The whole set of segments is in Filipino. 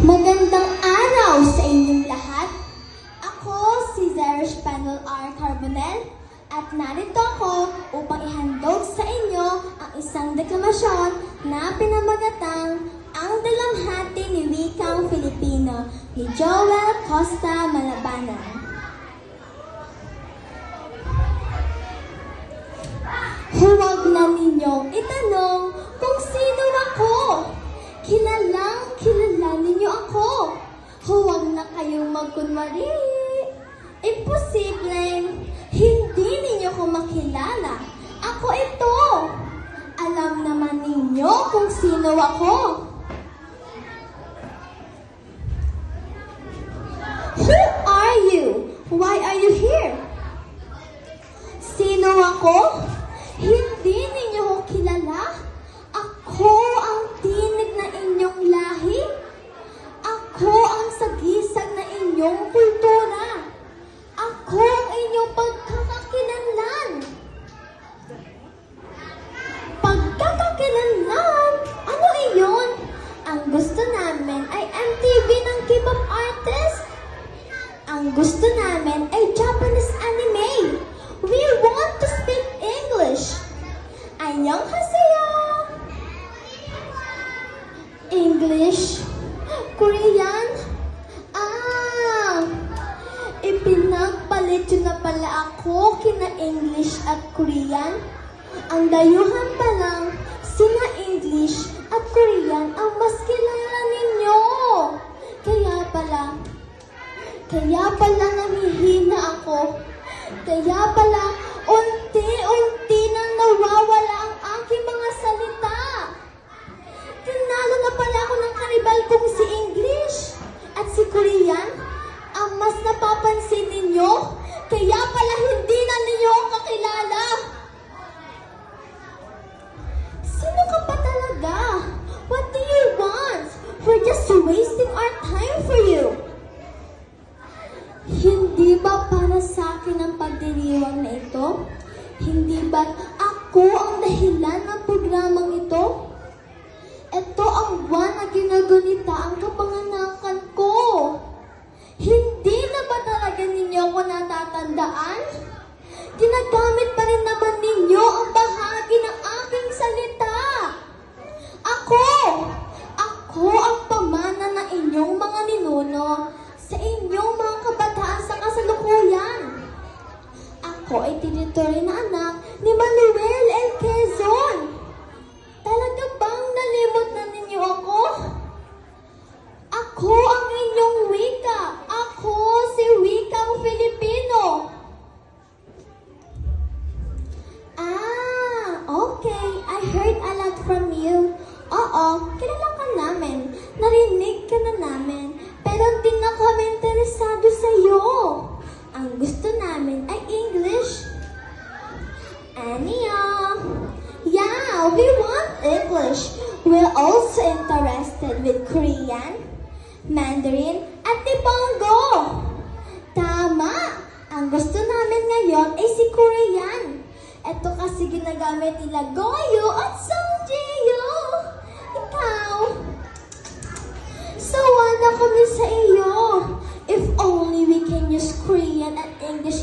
Magandang araw sa inyong lahat. Ako si Zara Spanol R. Carbonel at narito ako upang ihandog sa inyo ang isang deklamasyon na pinamagatang ang dalamhati ni Wikang Filipino ni Joel Costa Malabanan. Huwag na ninyong itanong Huwag na kayong magkunwari. Imposibleng hindi ninyo ko makilala. Ako ito. Alam naman ninyo kung sino ako. MTV ng K-pop artist. Ang gusto namin ay Japanese anime. We want to speak English. Annyeonghaseyo! English? Korean? Ah! Ipinagpalit na pala ako kina English at Korean. Ang dayuhan pa lang, sina English at Korean ang mas kilala pala nangihina ako. Kaya pala, unti-unti nang nawawala ang aking mga salita. Tinalo na pala ako ng karibal kong si English at si Korean. Ang mas napapansin ninyo, kaya pala hindi na ninyo kakilala. Sino ka pa talaga? What do you want? We're just wasting our time for you. Hindi ba para sa akin ang pagdiriwang na ito? Hindi ba ako ang dahilan ng programang ito? Ito ang buwan na ginagunita ang kapanganakan ko. Hindi na ba talaga ninyo ako natatandaan? Ginagamit pa rin naman ninyo ang bahagi ng aking salita. Ako! Ako ang pamana ng inyong mga ninuno sa inyong mga kabataan sa kasalukuyan. Ako ay tinutuloy na anak ni Manuel L. Quezon. Talaga bang nalimot na ninyo ako? Ako ang inyong wika. Ako si Wikang Filipino. Ah, okay. I heard a lot from you. Oo, kilala ka namin. Narinig ka na namin. Pero di na kami interesado sa iyo. Ang gusto namin ay English. Anya? Yeah, we want English. We're also interested with Korean, Mandarin, at Nipongo. Tama! Ang gusto namin ngayon ay si Korean. Ito kasi ginagamit nila Goyo at Songjiyo.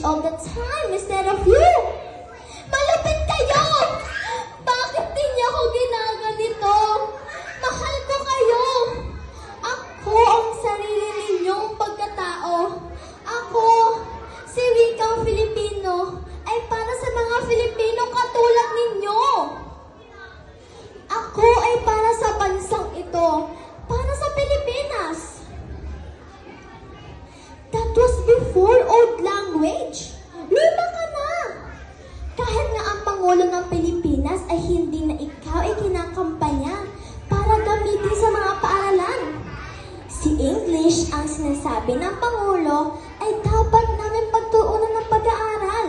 All the time instead of you. Hindi na ikaw ay kinakampanya para gamitin sa mga paaralan. Si English ang sinasabi ng Pangulo ay dapat namin pagtuunan ng pag-aaral.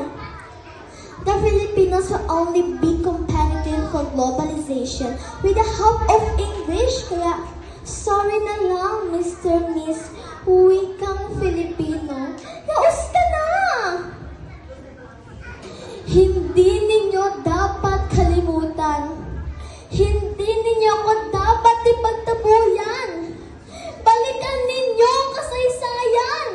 The Filipinos will only be competitive for globalization with the help of English. Kaya, sorry na lang, Mr. Miss Wikang Filipino. Naus ka na! Hindi ninyo dapat kalimutan. Hindi ninyo ako dapat ipagtabuyan. Balikan ninyo ang kasaysayan.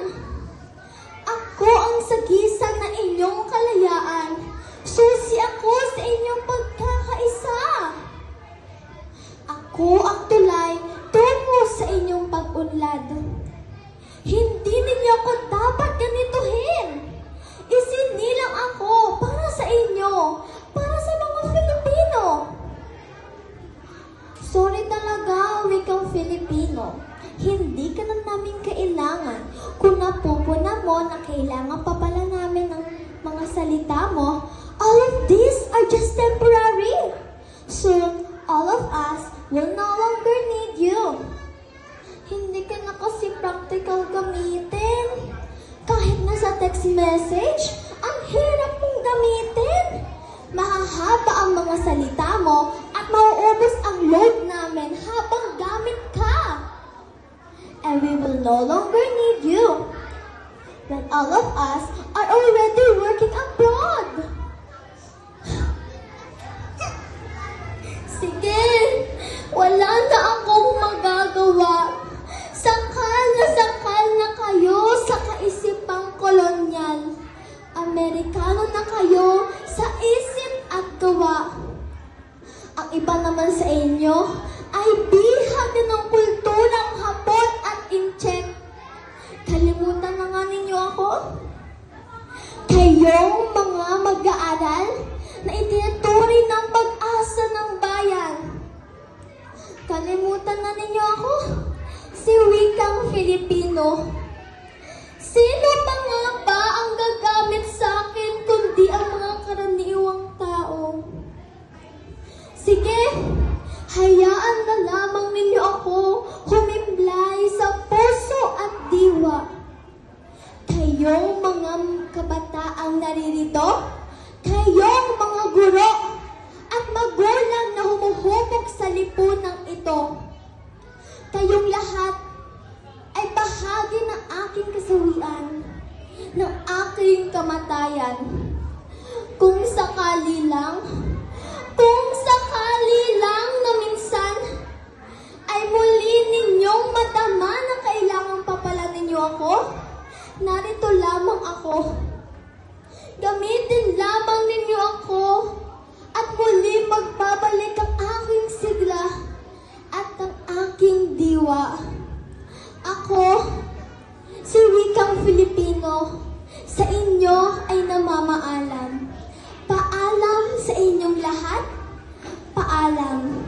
Ako ang sagisa na inyong kalayaan. Susi ako sa inyong pagkakaisa. Ako ang tulay tungo sa inyong pag-unlad. Hindi ninyo ako dapat ganituhin. Isinip Sorry talaga, wikang Filipino. Hindi ka na namin kailangan. Kung napupuna mo na kailangan pa pala namin ng mga salita mo, all of these are just temporary. Soon, all of us will no longer need you. Hindi ka na kasi practical gamitin. Kahit nasa text message, ang hirap mong gamitin. Mahahaba ang mga salita mo at mauubos ang load namin habang gamit ka. And we will no longer need you when all of us are already working abroad. Sige, wala na Wikang Filipino. Sino pa nga ba ang gagamit sa akin kundi ang mga karaniwang tao? Sige, hayaan na lamang ninyo ako humimlay sa puso at diwa. Kayong mga kabataang naririto, kayong mga guro at magulang na humuhubog sa lipunang ito, kayong lahat aking kasawian, ng aking kamatayan. Kung sakali lang, kung sakali lang na minsan, ay muli ninyong madama na kailangan pa pala ninyo ako, narito lamang ako. Gamitin lamang ninyo ako at muli magbabalik ang aking sigla at ang aking diwa. Ako, Filipino, sa inyo ay namamaalam. Paalam sa inyong lahat. Paalam.